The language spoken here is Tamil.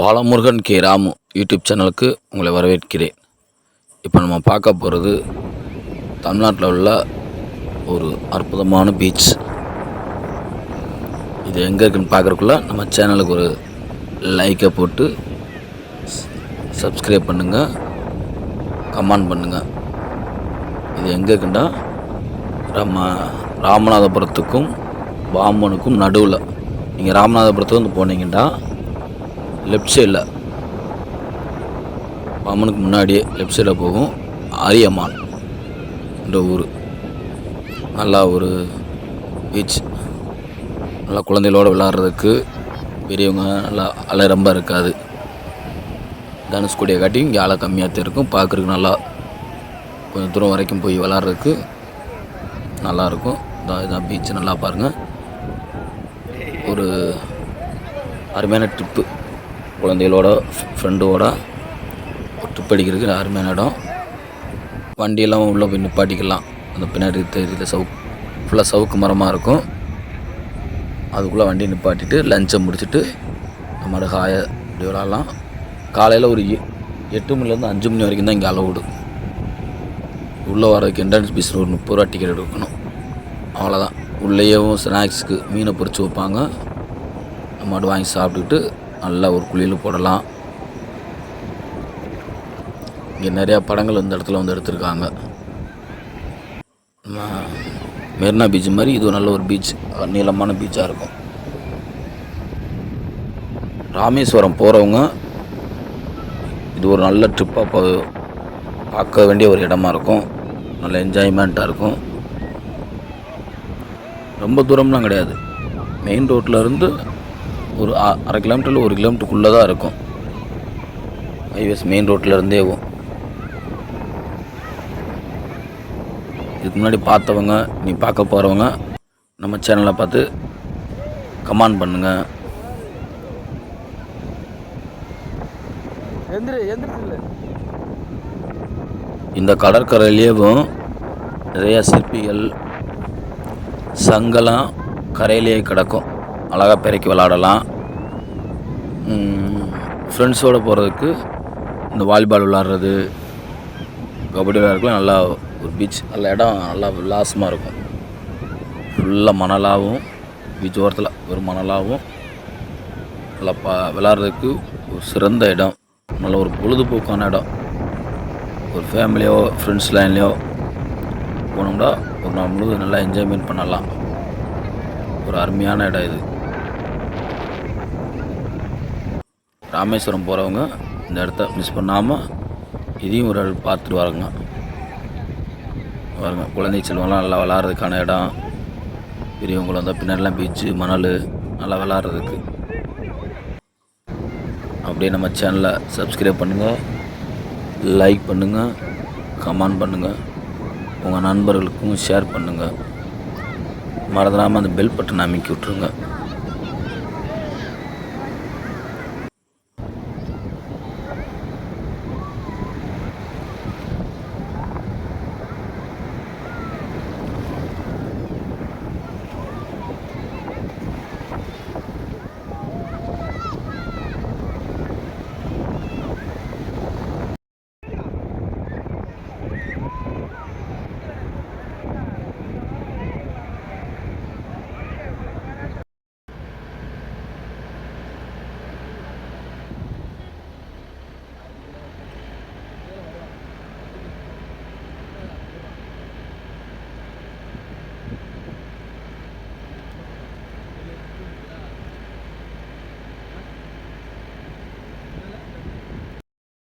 பாலமுருகன் கே. ராமு யூடியூப் சேனலுக்கு உங்களை வரவேற்கிறேன். இப்போ நம்ம பார்க்க போகிறது தமிழ்நாட்டில் உள்ள ஒரு அற்புதமான பீச் இது எங்கே இருக்குன்னு பார்க்குறக்குள்ள நம்ம சேனலுக்கு ஒரு லைக்கை போட்டு சப்ஸ்கிரைப் பண்ணுங்கள் கமெண்ட் பண்ணுங்கள் இது எங்கே இருக்குன்னா நம்ம ராமநாதபுரத்துக்கும் பாம்பனுக்கும் நடுவில். நீங்கள் ராமநாதபுரத்துக்கு வந்து போனீங்கன்னா லெஃப்ட் சைடில் பாம்பனுக்கு முன்னாடியே லெஃப்ட் சைடில் போகும். அரியமான் இந்த ஊர். நல்லா ஒரு பீச் நல்லா குழந்தைகளோட விளாட்றதுக்கு பெரியவங்க நல்லா அலை ரொம்ப இருக்காது. தனுஷ்கோடியை காட்டி இங்கே அலை கம்மியாக தான் இருக்கும். பார்க்குறதுக்கு நல்லா கொஞ்சம் தூரம் வரைக்கும் போய் விளாட்றதுக்கு நல்லாயிருக்கும் இதான் இதான் பீச் நல்லா பாருங்கள் ஒரு அருமையான ட்ரிப்பு குழந்தைகளோட ஃப்ரெண்டோட ட்ரிப் அடிக்கிறதுக்கு அருமையான இடம். வண்டியெல்லாம் உள்ளே போய் நிப்பாட்டிக்கலாம். அந்த பின்னாடி தெரியுது சவுக் ஃபுல்லாக சவுக்கு மரமாக இருக்கும். அதுக்குள்ளே வண்டி நிப்பாட்டிட்டு லஞ்சை முடிச்சுட்டு நம்ம காய இப்படி விளாட்லாம். காலையில் ஒரு எட்டு மணிலேருந்து அஞ்சு மணி வரைக்கும் தான் இங்கே அளவுடு உள்ளே வரதுக்கு என்ட்ரன்ஸ் பீஸில் ஒரு முப்பது ரூபா டிக்கெட் எடுக்கணும். அவ்வளோதான் உள்ளேயும் ஸ்நாக்ஸுக்கு மீனை பொறிச்சு வைப்பாங்க. நம்ம வாங்கி சாப்பிட்டுக்கிட்டு நல்லா ஒரு குளியல் போடலாம். இங்கே நிறையா படங்கள் இந்த இடத்துல வந்து எடுத்திருக்காங்க. மெரினா பீச் மாதிரி இது ஒரு நல்ல ஒரு பீச் நீளமான பீச்சாக இருக்கும். ராமேஸ்வரம் போகிறவங்க இது ஒரு நல்ல ட்ரிப்பாக போ பார்க்க வேண்டிய ஒரு இடமா இருக்கும். நல்ல என்ஜாய்மெண்ட்டாக இருக்கும். ரொம்ப தூரம்லாம் கிடையாது. மெயின் ரோட்டில் இருந்து ஒரு அரை கிலோமீட்டரில் ஒரு கிலோமீட்டருக்குள்ளே தான் இருக்கும். ஹைவேஸ் மெயின் ரோட்டில் இருந்தே இதுக்கு முன்னாடி பார்த்தவங்க நீ பார்க்க போகிறவங்க நம்ம சேனலை பார்த்து கமெண்ட் பண்ணுங்கள் எந்திரிச்சு இந்த கடற்கரையிலேயும் நிறைய சிற்பிகள் சங்கெல்லாம் கரையிலேயே கிடக்கும். அழகாக பெருக்கி விளாடலாம். ஃப்ரெண்ட்ஸோடு போகிறதுக்கு இந்த வாலிபால் விளாட்றது கபடி விளாட்றதுக்குலாம் நல்லா ஒரு பீச் நல்ல இடம் நல்லா விலாசமாக இருக்கும். ஃபுல்லாக மணலாகவும் பீச் ஓரத்தில் ஒரு மணலாகவும் நல்லா பா விளாட்றதுக்கு ஒரு சிறந்த இடம். நல்ல ஒரு பொழுதுபோக்கான இடம். ஒரு ஃபேமிலியோ ஃப்ரெண்ட்ஸ் லைன்லையோ போனோம்னா ஒரு நாள் முழுவதும் நல்லா என்ஜாய்மெண்ட் பண்ணலாம். ஒரு அருமையான இடம் இது. ராமேஸ்வரம் போகிறவங்க இந்த இடத்த மிஸ் பண்ணாமல் இதையும் ஒரு ஆள் பார்த்துட்டு வரங்க. பாருங்க குழந்தை செல்வம்லாம் நல்லா விளாட்றதுக்கான இடம். பெரியவங்களும் வந்தால் பின்னாடிலாம் பீச்சு மணல் நல்லா விளாட்றதுக்கு. அப்படியே நம்ம சேனலை சப்ஸ்கிரைப் பண்ணுங்கள் லைக் பண்ணுங்கள் கமெண்ட் பண்ணுங்கள் உங்கள் நண்பர்களுக்கும் ஷேர் பண்ணுங்கள் மறந்துடாமல் அந்த பெல் பட்டன் அமைக்கி விட்ருங்க